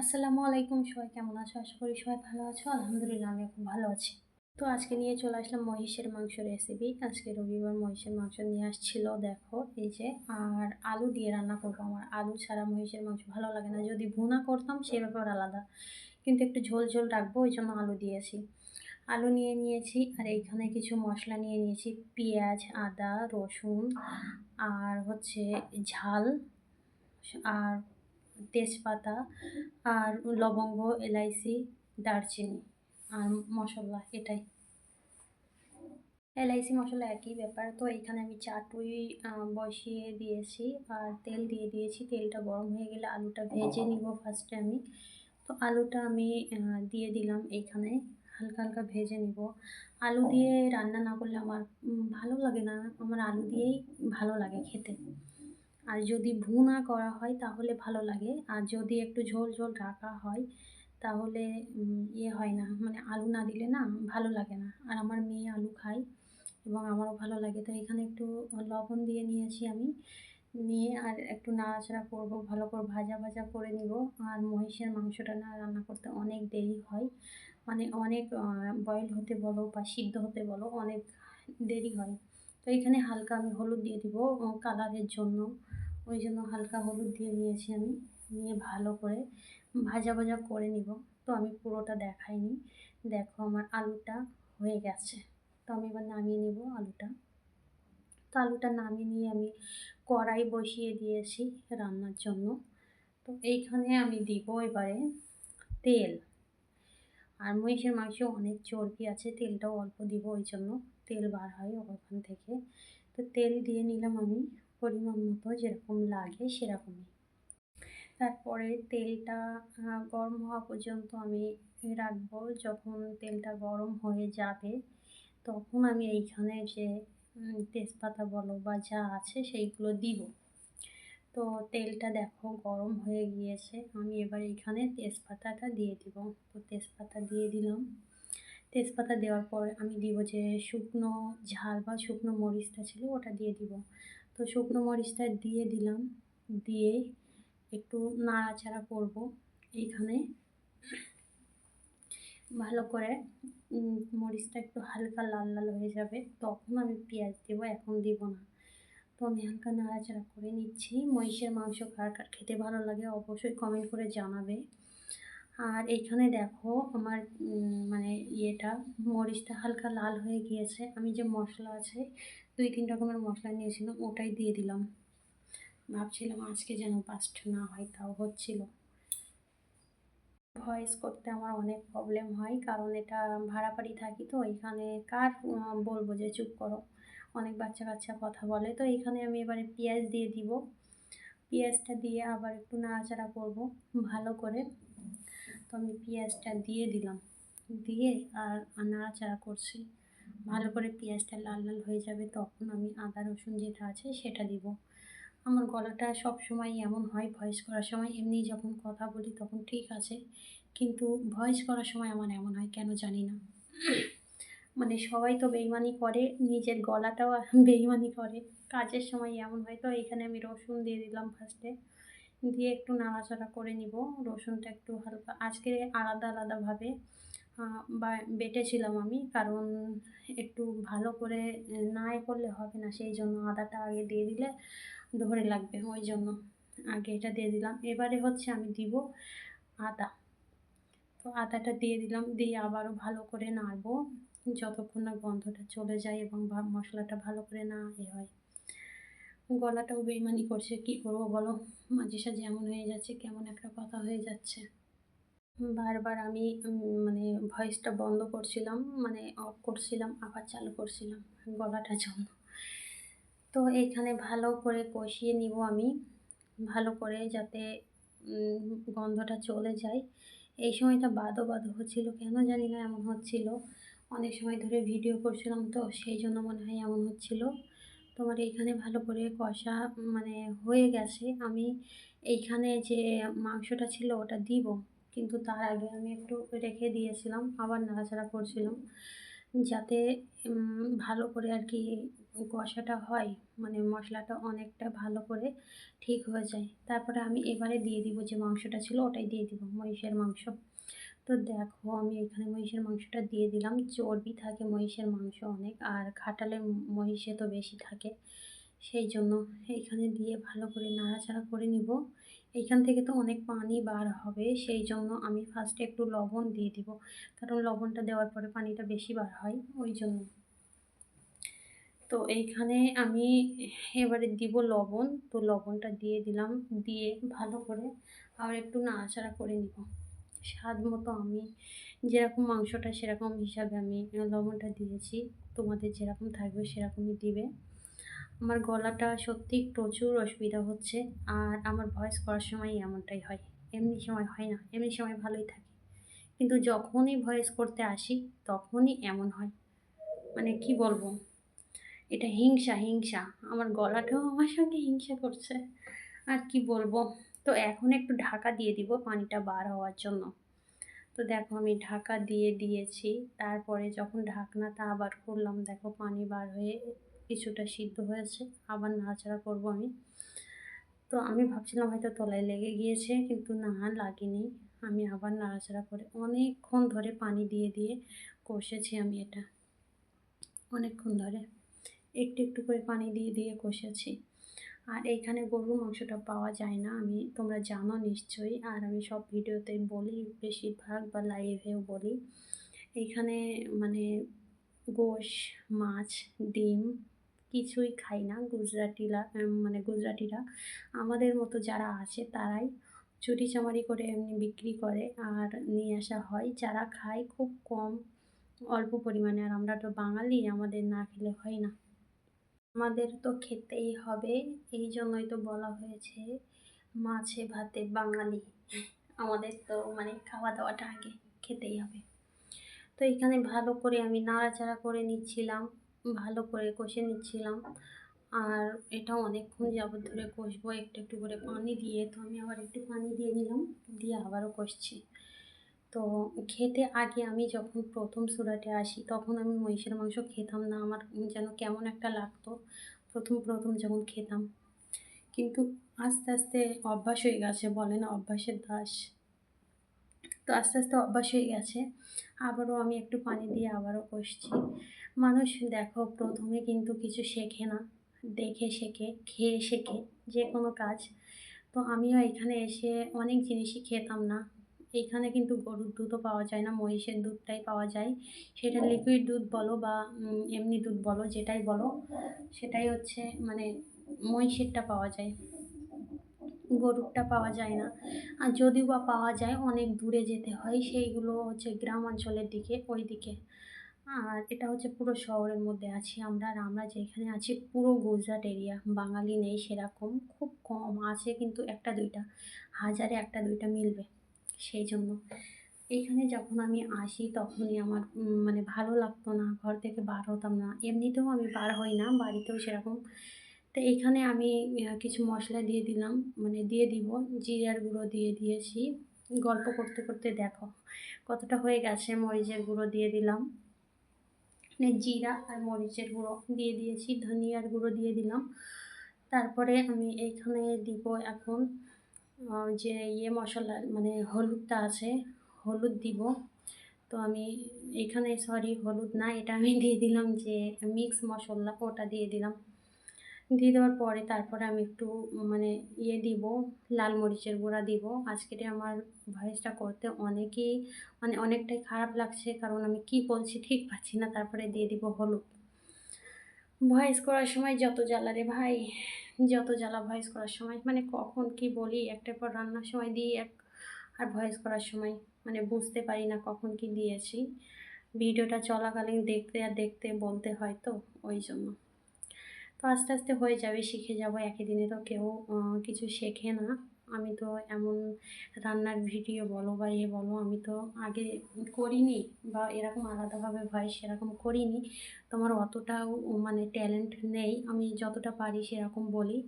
আসসালামু আলাইকুম, সবাই কেমন আছো? আশা করি সবাই ভালো আছো। আলহামদুলিল্লাহ আমি খুব ভালো আছি। তো আজকে নিয়ে চলে আসলাম মহিষের মাংস রেসিপি আজকে রবিবার মহিষের মাংস নিয়ে আসছিল, দেখো, এই যে, আর আলু দিয়ে রান্না করব আমার। আলু ছাড়া মহিষের মাংস ভালো লাগে না। যদি ভুনা করতাম, সে ব্যাপার আলাদা। কিন্তু একটু ঝোল ঝোল রাখব, ওই জন্য আলু দিয়েছি। আলু নিয়ে নিয়েছি, আর এইখানে কিছু মশলা নিয়ে নিয়েছি। পেঁয়াজ, আদা, রসুন, আর হচ্ছে ঝাল, আর তেজপাতা আর লবঙ্গ, এলাইচি, দারচিনি আর মশলা, এটাই। এলাইচি, মশলা একই ব্যাপার। তো এখানে আমি চাটুই বসিয়ে দিয়েছি আর তেল দিয়ে দিয়েছি। তেলটা গরম হয়ে গেলে আলুটা ভেজে নিব ফার্স্টে আমি। তো আলুটা আমি দিয়ে দিলাম এইখানে হালকা হালকা ভেজে নিব। আলু দিয়ে রান্না না করলে আমার ভালো লাগে না। আমার আলু দিয়েই ভালো লাগে খেতে। আর যদি ভুনা করা হয় তাহলে ভালো লাগে। আর যদি একটু ঝোল ঝোল রাখা হয় তাহলে ইয়ে হয় না। মানে আলু না দিলে না ভালো লাগে না। আর আমার মেয়ে আলু খায় এবং আমারও ভালো লাগে। তো এখানে একটু লবণ দিয়ে নিয়েছি আমি। নিয়ে আর একটু নাড়াচাড়া করব, ভালো করে ভাজা ভাজা করে নিব। আর মহিষের মাংসটা না রান্না করতে অনেক দেরি হয়। মানে অনেক বয়েল হতে বলো বা সিদ্ধ হতে বলো অনেক দেরি হয়। তো এখানে হালকা আমি হলুদ দিয়ে দিব কালারের জন্য। ওই জন্য হালকা হলুদ দিয়ে নিয়েছি আমি, নিয়ে ভালো করে ভাজা ভাজা করে নিব। তো আমি পুরোটা দেখাইনি। দেখো আমার আলুটা হয়ে গেছে। তো আমি এবার নামিয়ে নেব আলুটা। তো আলুটা নামিয়ে নিয়ে আমি কড়াই বসিয়ে দিয়েছি রান্নার জন্য। তো এইখানে আমি দিব এবারে তেল। আর মহিষের মাংস অনেক চর্বি আছে, তেলটাও অল্প দিব ওই জন্য। তেল বার হয় ওখান থেকে। তো তেল দিয়ে নিলাম আমি, পরিমাণ মতো যেরকম লাগে সেরকমই। তারপরে তেলটা গরম হওয়া পর্যন্ত আমি রাখব। যখন তেলটা গরম হয়ে যাবে, তখন আমি এইখানে যে তেজপাতা বলো বা যা আছে সেইগুলো দিব। তো তেলটা দেখো গরম হয়ে গিয়েছে, আমি এবার এখানে তেজপাতাটা দিয়ে দিব। তো তেজপাতা দিয়ে দিলাম। তেজপাতা দেওয়ার পর আমি দিব যে শুকনো ঝাল বা শুকনো মরিচটা ছিল ওটা দিয়ে দিব। তো শুকনো মরিচটা দিয়ে দিলাম, দিয়ে একটু নাড়াচাড়া করব এইখানে। ভালো করে মরিচটা একটু হালকা লাল লাল হয়ে যাবে, তখন আমি পেঁয়াজ দেবো, এখন দিব না। তো আমি হালকা নাড়াচাড়া করে নিচ্ছি। মহিষের মাংস কার কার খেতে ভালো লাগে অবশ্যই কমেন্ট করে জানাবে। আর এখানে দেখো আমার মানে ইয়েটা, মরিচটা হালকা লাল হয়ে গিয়েছে। আমি যে মশলা আছে, দুই, তিন রকমের মশলা নিয়েছিলাম, ওটাই দিয়ে দিলাম। ভাবছিলাম আজকে যেন পাস্ট না হয়, তাও হচ্ছিল। ভয়েস করতে আমার অনেক প্রবলেম হয়, কারণ এটা ভাড়া বাড়ি থাকি তো এখানে কার বলব যে চুপ করো। অনেক বাচ্চা কাচ্চা কথা বলে, তো এখানে আমি এবারে পেঁয়াজ দিয়ে দিব। পেঁয়াজটা দিয়ে আবার একটু নাড়াচাড়া করব, ভালো করে। তো আমি পেঁয়াজটা দিয়ে দিলাম। দিয়ে আর নাড়াচাড়া করছি। ভালো করে পেঁয়াজটা লাল লাল হয়ে যাবে, তখন আমি আদা, রসুন যেটা আছে সেটা দিব। আমার গলাটা সব সময় এমন হয় ভয়েস করার সময়, এমনি যখন কথা বলি তখন ঠিক আছে, কিন্তু ভয়েস করার সময় আমার এমন হয় কেন জানি না। মানে সবাই তো বেইমানি করে, নিজের গলাটাও বেইমানি করে। কাজের সময় এমন হয়, তো এখানে আমি রসুন দিয়ে দিলাম ফার্স্টে দিয়ে একটু নাড়াচাড়া করে নিব। রসুনটা একটু হালকা, আজকে আলাদা আলাদাভাবে বা, বেটেছিলাম আমি, কারণ একটু ভালো করে না এ করলে হবে না, সেই জন্য আদাটা আগে দিয়ে দিলে ধরে লাগবে, ওই জন্য আগে এটা দিয়ে দিলাম। এবারে হচ্ছে আমি দিব আদা। তো আদাটা দিয়ে দিলাম, দিয়ে আবারও ভালো করে নাড়বো, যতক্ষণ না গন্ধটা চলে যায় এবং মশলাটা ভালো করে না এ হয়। গলাটাও বেইমানি করছে, কি করব বলো? মাঝে সাঝে এমন হয়ে যাচ্ছে, কেমন একটা কথা হয়ে যাচ্ছে। বারবার আমি মানে ভয়েসটা বন্ধ করছিলাম মানে অফ করছিলাম, আবার চালু করছিলাম, গলাটা জন্য। তো এখানে ভালো করে কষিয়ে নিব আমি, ভালো করে যাতে গন্ধটা চলে যায়। এই সময়টা বাদো বাদো হচ্ছিল, কেন জানি না এমন হচ্ছিল। অনেক সময় ধরে ভিডিও করছিলাম তো, সেই জন্য মনে হয় এমন হচ্ছিল। তোমার এইখানে ভালো করে কষা মানে হয়ে গেছে। আমি এইখানে যে মাংসটা ছিল ওটা দিব, কিন্তু তার আগে আমি একটু রেখে দিয়েছিলাম, আবার নাড়াচাড়া করছিলাম। যাতে ভালো করে আর কি কষাটা হয় মানে মশলাটা অনেকটা ভালো করে ঠিক হয়ে যায়। তারপরে আমি এবারে দিয়ে দিব যে মাংসটা ছিল, ওটাই দিয়ে দিব, মহিষের মাংস। তো দেখো, আমি এখানে মহিষের মাংসটা দিয়ে দিলাম। চর্বি থাকে মহিষের মাংস অনেক, আর খাটালে মহিষে তো বেশি থাকে। সেই জন্য এইখানে দিয়ে ভালো করে নাড়াচাড়া করে নিব। এইখান থেকে তো অনেক পানি বার হবে, সেই জন্য আমি ফার্স্টে একটু লবণ দিয়ে দিব। কারণ লবণটা দেওয়ার পরে পানিটা বেশি বার হয়, ওই জন্য। তো এইখানে আমি এবারে দিব লবণ। তো লবণটা দিয়ে দিলাম, দিয়ে ভালো করে আর একটু নাড়াচাড়া করে নিব। স্বাদ মতো আমি যেরকম মাংসটা সেরকম হিসাবে আমি লবণটা দিয়েছি। তোমাদের যেরকম থাকবে সেরকমই দিবে। আমার গলাটা সত্যি প্রচুর অসুবিধা হচ্ছে আর আমার ভয়েস করার সময় এমনটাই হয়। এমনি সময় হয় না, এমনি সময় ভালোই থাকে। কিন্তু যখনই ভয়েস করতে আসি, তখনই এমন হয়। মানে কি বলব? এটা হিংসা হিংসা। আমার গলাটাও আমার সঙ্গে হিংসা করছে। আর কি বলব? তো এখন একটু ঢাকা দিয়ে দিব পানিটা বার হওয়ার জন্য। তো দেখো আমি ঢাকা দিয়ে দিয়েছি, তারপরে যখন ঢাকনাটা আবার করলাম দেখো পানি বার হয়ে কিছুটা সিদ্ধ হয়েছে, আবার নাড়াচাড়া করব আমি। তো আমি ভাবছিলাম হয়তো তলায় লেগে গিয়েছে, কিন্তু না, লাগেনি। আমি আবার নাড়াচাড়া করে অনেকক্ষণ ধরে পানি দিয়ে দিয়ে কষেছি আমি এটা। অনেকক্ষণ ধরে একটু একটু করে পানি দিয়ে দিয়ে কষেছি। আর এইখানে গরুর মাংসটা পাওয়া যায় না। আমি, তোমরা জানো নিশ্চয়ই। আর আমি সব ভিডিওতে বলি, বেশিরভাগ বা লাইভেও বলি। এইখানে মানে গোশ, মাছ, ডিম কিছুই খাই না। গুজরাটিরা মানে গুজরাটিরা। আমাদের মতো যারা আছে তারাই চুরি চামারি করে এমনি বিক্রি করে আর নিয়ে আসা হয়। যারা খায় খুব কম, অল্প পরিমাণে। আর আমরা তো বাঙালি, আমাদের না খেলে হয় না। আমাদের তো খেতেই হবে এই জন্যই তো বলা হয়েছে মাছে, ভাতে, বাঙালি। আমাদের তো মানে খাওয়া দাওয়াটা আগে খেতেই হবে। তো এখানে ভালো করে আমি নাড়াচাড়া করে নিচ্ছিলাম, ভালো করে কষে নিচ্ছিলাম। আর এটা অনেকক্ষণ যাবত ধরে কষবো, একটু একটু করে পানি দিয়ে। তো আমি আবার একটু পানি দিয়ে নিলাম, দিয়ে আবারও কষছি। তো খেতে আগে আমি যখন প্রথম সুরাটে আসি, তখন আমি মহিষের মাংস খেতাম না। আমার যেন কেমন একটা লাগতো প্রথম প্রথম যখন খেতাম। কিন্তু আস্তে আস্তে অভ্যাস হয়ে গেছে, বলে না অভ্যাসের দাস। তো আস্তে আস্তে অভ্যাস হয়ে গেছে। আবারও আমি একটু পানি দিয়ে আবারও কষছি। মানুষ দেখো, প্রথমে কিন্তু কিছু শেখে না। দেখে শেখে, খেয়ে শেখে যে কোনো কাজ। তো আমিও এখানে এসে অনেক জিনিসই খেতাম না। এখানে কিন্তু গরুর দুধও পাওয়া যায় না মহিষের দুধটাই পাওয়া যায়। সেটা লিকুইড দুধ বলো বা এমনি দুধ বলো যেটাই বলো সেটাই হচ্ছে মানে মহিষেরটা পাওয়া যায়। গরুরটা পাওয়া যায় না। আর যদিও বা পাওয়া যায় অনেক দূরে যেতে হয় সেইগুলো হচ্ছে গ্রাম অঞ্চলের দিকে ওই দিকে আর এটা হচ্ছে পুরো শহরের মধ্যে আছি আমরা আর আমরা যেখানে আছি পুরো গুজরাট এরিয়া। বাঙালি নেই সেরকম খুব কম আছে কিন্তু একটা দুইটা হাজারে একটা দুইটা মিলবে। সেই জন্য। এখানে যখন আমি আসি তখনই আমার মানে ভালো লাগতো না, ঘর থেকে বার হতাম না। এমনিতেও আমি বার হই না, বাড়িতেও সেরকম। তো এখানে আমি কিছু মশলা দিয়ে দিলাম মানে দিয়ে দিব, জিরার গুঁড়ো দিয়ে দিয়েছি। গল্প করতে করতে দেখো কতটা হয়ে গেছে, মরিচের গুঁড়ো দিয়ে দিলাম। মানে জিরা আর মরিচের গুঁড়ো দিয়ে দিয়েছি, ধনিয়ার গুঁড়ো দিয়ে দিলাম। তারপরে আমি এইখানে দিব এখন যে ইয়ে মশলা মানে হলুদটা আছে, হলুদ দিব। তো আমি এখানে সরি হলুদ না, এটা আমি দিয়ে দিলাম যে মিক্স মশলা, ওটা দিয়ে দিলাম। দিয়ে দেওয়ার পরে তারপরে আমি একটু মানে ইয়ে দিব, লাল মরিচের গুঁড়া দিব। আজকের আমার ভয়েসটা করতে অনেকেই মানে অনেকটাই খারাপ লাগছে, কারণ আমি কি বলছি ঠিক পাচ্ছি না, তারপরে দিয়ে দিব হলুদ। ভয়েস করার সময় যত জ্বালা রে ভাই। যত জ্বালা ভয়েস করার সময় মানে কখন কি বলি, একটার পর রান্নার সময় দিই, এক আর ভয়েস করার সময় মানে বুঝতে পারি না কখন কি দিয়েছি। ভিডিওটা চলাকালীন দেখতে আর দেখতে বলতে হয় তো, ওই জন্য। তো আস্তে আস্তে হয়ে যাবে, শিখে যাব, একই দিনে তো কেউ কিছু শেখে না। আমি তো এমন রান্নার ভিডিও বলো বা ইয়ে বলো, আমি তো আগে করিনি বা এরকম আলাদাভাবে ভয়েস সেরকম করিনি। তোমার অতটাও মানে ট্যালেন্ট নেই, আমি যতটা পারি সেরকম বলি।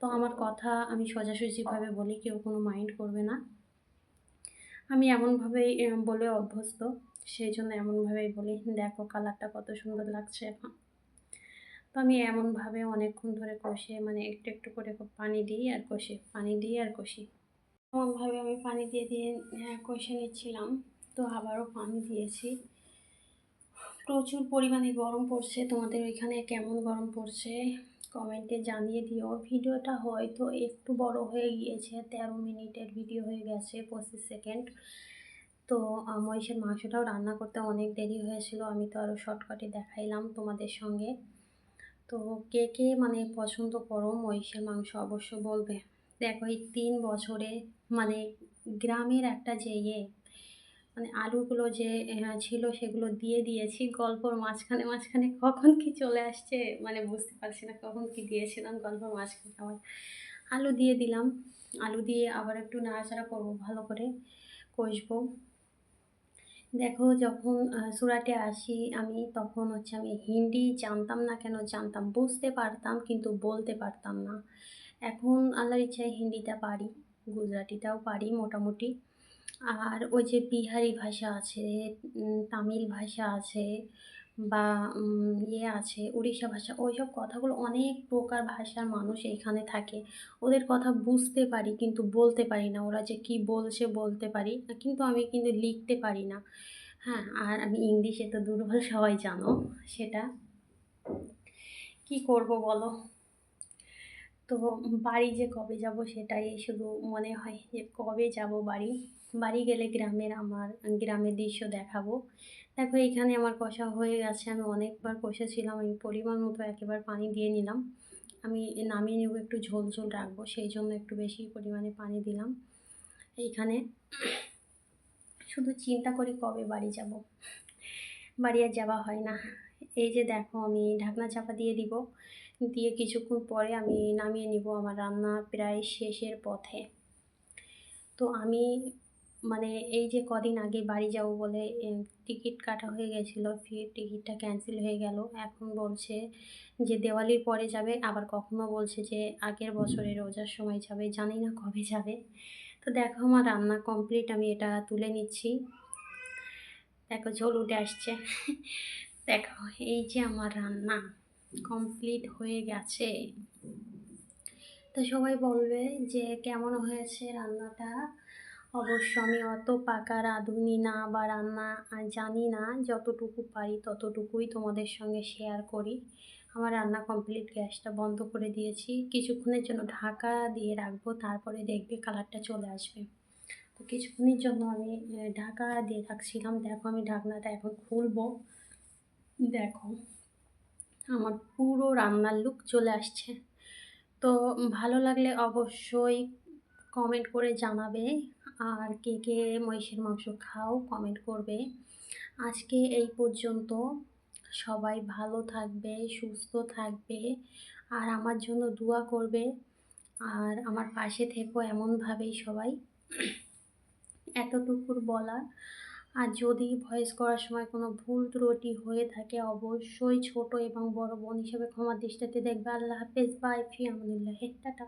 তো আমার কথা আমি সোজাসুজিভাবে বলি, কেউ কোনো মাইন্ড করবে না। আমি এমনভাবেই বলে অভ্যস্ত, সেই জন্য এমনভাবেই বলি, দেখো কালারটা কত সুন্দর লাগছে এখন। আমি এমনভাবে অনেকক্ষণ ধরে কষে মানে একটু একটু করে পানি দিই আর কষি পানি দিই আর কষি। এমনভাবে আমি পানি দিয়ে দিয়ে হ্যাঁ, কষে নিচ্ছিলাম তো আবারও পানি দিয়েছি। প্রচুর পরিমাণে গরম পড়ছে তোমাদের ওইখানে কেমন গরম পড়ছে? কমেন্টে জানিয়ে দিও। ভিডিওটা হয়তো একটু বড় হয়ে গিয়েছে তেরো মিনিটের ভিডিও হয়ে গেছে পঁচিশ সেকেন্ড। তো মহিষের মাংসটাও রান্না করতে অনেক দেরি হয়েছিল আমি তো আরও শর্টকাটে দেখাইলাম তোমাদের সঙ্গে। তো কে কে মানে পছন্দ করো মহিষের মাংস অবশ্য বলবে। দেখো এই তিন বছরে মানে গ্রামের একটা যে ইয়ে মানে আলুগুলো যে ছিল সেগুলো দিয়ে দিয়েছি। গল্পর মাঝখানে মাঝখানে কখন কি চলে আসছে মানে বুঝতে পারছি না কখন কি দিয়েছিলাম গল্পর মাঝখানে আবার আলু দিয়ে দিলাম। আলু দিয়ে আবার একটু নাড়াচাড়া করব, ভালো করে কষবো। দেখো যখন সুরাটে আসি আমি তখন হচ্ছে আমি হিন্দি জানতাম না কেন? জানতাম, বুঝতে পারতাম কিন্তু বলতে পারতাম না। এখন আল্লাহর ইচ্ছায় হিন্দিটা পারি, গুজরাটিটাও পারি মোটামুটি। আর ওই যে বিহারি ভাষা আছে তামিল ভাষা আছে বা ইয়ে আছে, উড়িষ্যা ভাষা ওই সব কথাগুলো অনেক প্রকার ভাষার মানুষ এখানে থাকে। ওদের কথা বুঝতে পারি কিন্তু বলতে পারি না। ওরা যে কি বলছে বলতে পারি কিন্তু আমি কিন্তু লিখতে পারি না। হ্যাঁ আর আমি ইংলিশে তো দুর্বল সবাই জানো সেটা। কি করব বলো? তো বাড়ি যে কবে যাব সেটাই শুধু মনে হয় যে কবে যাব বাড়ি? বাড়ি গেলে গ্রামের আমার, গ্রামের দৃশ্য দেখাবো। দেখো, এখানে আমার কষা হয়ে গেছে। আমি অনেকবার কষেছিলাম। আমি পরিমাণ মতো একেবারে পানি দিয়ে নিলাম। আমি নামিয়ে নেব, একটু ঝোল ঝোল রাখব। সেই জন্য একটু বেশি পরিমাণে পানি দিলাম। এইখানে শুধু চিন্তা করি কবে বাড়ি যাব। বাড়ি আর যাওয়া হয় না। এই যে দেখো, আমি ঢাকনা চাপা দিয়ে দিব। দিয়ে কিছুক্ষণ পরে আমি নামিয়ে নিব আমার রান্না প্রায় শেষের পথে। তো আমি মানে এই যে কদিন আগে বাড়ি যাব বলে টিকিট কাটা হয়ে গেছিল, ফির টিকিটটা ক্যান্সেল হয়ে গেল। এখন বলছে যে দেওয়ালির পরে যাবে, আবার কখনো বলছে যে আগের বছরে রোজার সময় যাবে, জানি না কবে যাবে। তো দেখো আমার রান্না কমপ্লিট আমি এটা তুলে নিচ্ছি। দেখো ঝোল উঠে আসছে। দেখো এই যে আমার রান্না কমপ্লিট হয়ে গেছে। তো সবাই বলবে যে কেমন হয়েছে রান্নাটা? অবশ্য আমি অত পাকা রাঁধুনি না বা রান্না জানি না, যতটুকু পারি ততটুকুই তোমাদের সঙ্গে শেয়ার করি। আমার রান্না কমপ্লিট গ্যাসটা বন্ধ করে দিয়েছি। কিছুক্ষণের জন্য ঢাকা দিয়ে রাখব, তারপরে দেখবে কালারটা চলে আসবে। তো কিছুক্ষণের জন্য আমি ঢাকা দিয়ে রাখছিলাম। দেখো আমি ঢাকনাটা এখন খুলবো। দেখো, আমার পুরো রান্নার লুক চলে আসছে। তো ভালো লাগলে অবশ্যই কমেন্ট করে জানাবে। আর কে কে মহিষের মাংস খাও কমেন্ট করবে। আজকে এই পর্যন্ত। সবাই ভালো থাকবে, সুস্থ থাকবে, আর আমার জন্য দোয়া করবে। আর আমার পাশে থেকো এমনভাবেই সবাই। এতটুকুর বলার। আর যদি ভয়েস করার সময় কোনো ভুল ত্রুটি হয়ে থাকে, অবশ্যই ছোট এবং বড় বোন হিসেবে ক্ষমার দৃষ্টিতে দেখবে। আল্লাহ হাফেজ বাই ফি আমনিল্লাহ টাটা।